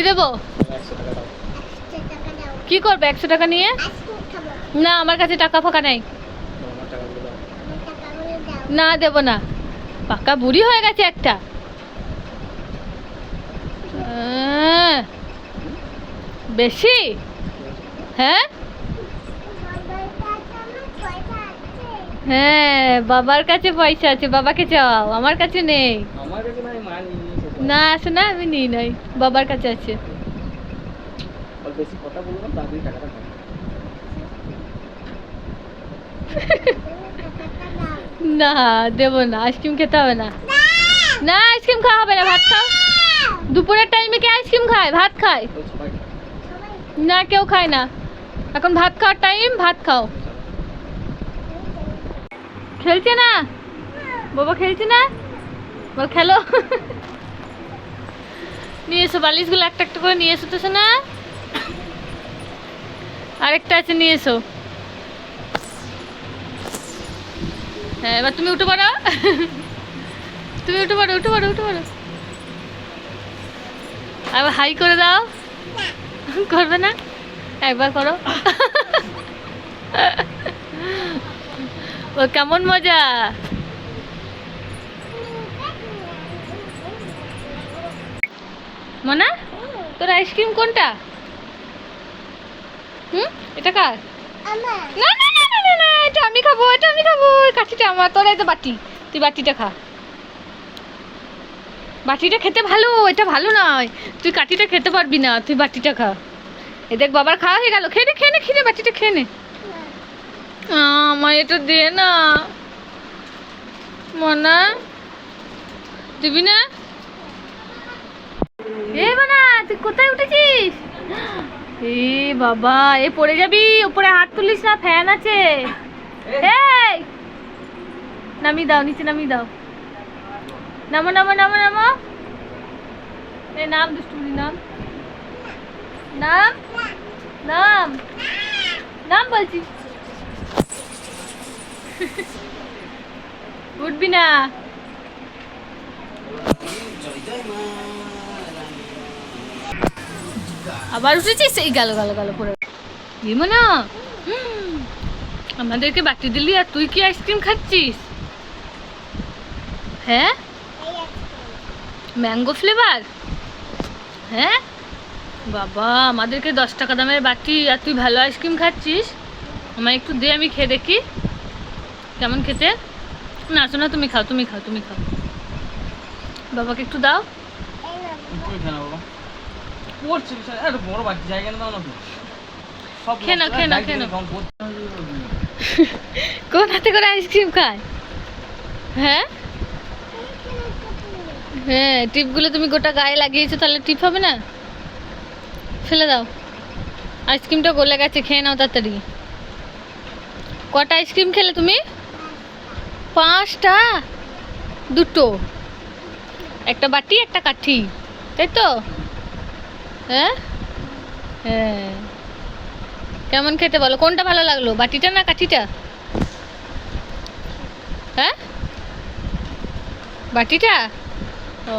কি দেবো? কি করবে একশো টাকা নিয়ে? না, আমার কাছে টাকা ফাঁকা নেই। না, দেব না। পাকা বুড়ি হয়ে গেছে একটা। বেশি? হ্যাঁ? হ্যাঁ বাবার কাছে পয়সা আছে, বাবাকে চাও, আমার কাছে নেই। আমার কাছে নাই মা নিয়ে নিয়েছে না আসে না আমি নিই নাই। বাবার কাছে আছে। বেশি কথা বলব না তাড়াতাড়ি টাকাটা না দেবো না আইসক্রিম খেতে হবে না। না আইসক্রিম খাওয়া হবে না ভাত খাও। দুপুরের টাইমে কে আইসক্রিম খায়? ভাত খায়। না কেউ খায় না। এখন ভাত খাওয়ার টাইম ভাত খাও। খেলছে না? বাবা খেলছে না? বল খেলো। নিয়ে এসো, বালিশগুলো একটা একটা করে নিয়ে এসো তো না আরেকটা আছে, নিয়ে এসো। হ্যাঁ এবার তুমি উঠে পড়ো। তুমি উঠে পড়ো উঠে পড়ো উঠে পড়ো। আবার হাই করে দাও। করবে না? একবার করো। ও কেমন মজা। মনা তোর আইসক্রিম কোনটা? হুম? এটা কার? না না না না না না এটা আমি খাব এটা আমি খাব কাঠিটা আমার তোর এই তো বাটি তুই বাটিটা খা। বাটিটা খেতে ভালো এটা ভালো নয় তুই কাঠিটা খেতে পারবি না তুই বাটিটা খা। এ দেখ বাবার খাওয়া হয়ে গেল খেয়ে নে খেয়ে নে খেয়ে নে বাটিটা খেয়ে নে। আমার এটা দে না। মনা দিবি না? এ বানা, তুই কোথায় উঠেছিস? এ বাবা, এ পড়ে যাবি? উপরে হাত তুলিস না, ফ্যান আছে। এই! নামিয়ে দাও, নিচে নামিয়ে দাও। নামো নামো নামো নামো। এ, নাম, দুষ্টুমি, নাম। নাম? নাম? নাম বলছি। উঠবি না। আবার উঠেছিস এই গেল গেল গেল পরে। না আমাদেরকে বাটি দিলি আর তুই কি আইসক্রিম খাচ্ছিস? হ্যাঁ? Mango flavour? হ্যাঁ? বাবা, আমাদেরকে দশ টাকা দামের বাটি আর তুই ভালো আইসক্রিম খাচ্ছিস? আমায় একটু দে, আমি খেয়ে দেখি। কেমন খেতে? না, শোনা, তুমি খাও তুমি খাও তুমি খাও। বাবাকে একটু দাও। পড়ছে বিশাল এত বড় বাকি জায়গা না দাও না সব। এরকম করতে হবে। কোন হাতে করে আইসক্রিম খায়? হ্যাঁ? হ্যাঁ টিপগুলো তুমি গোটা গায়ে লাগিয়েছো তাহলে টিপ হবে না? ফেলে দাও। আইসক্রিমটা গলে গেছে খেয়ে নাও তাড়াতাড়ি। কটা আইসক্রিম খেলে তুমি? পাঁচটা? দুটো। একটা বাটি একটা কাঠি। তাই তো? হ্যাঁ? হ্যাঁ। কেমন খেতে বলো? কোনটা ভালো লাগল? বাটিটা না কাঠিটা? হ্যাঁ? বাটিটা? ও।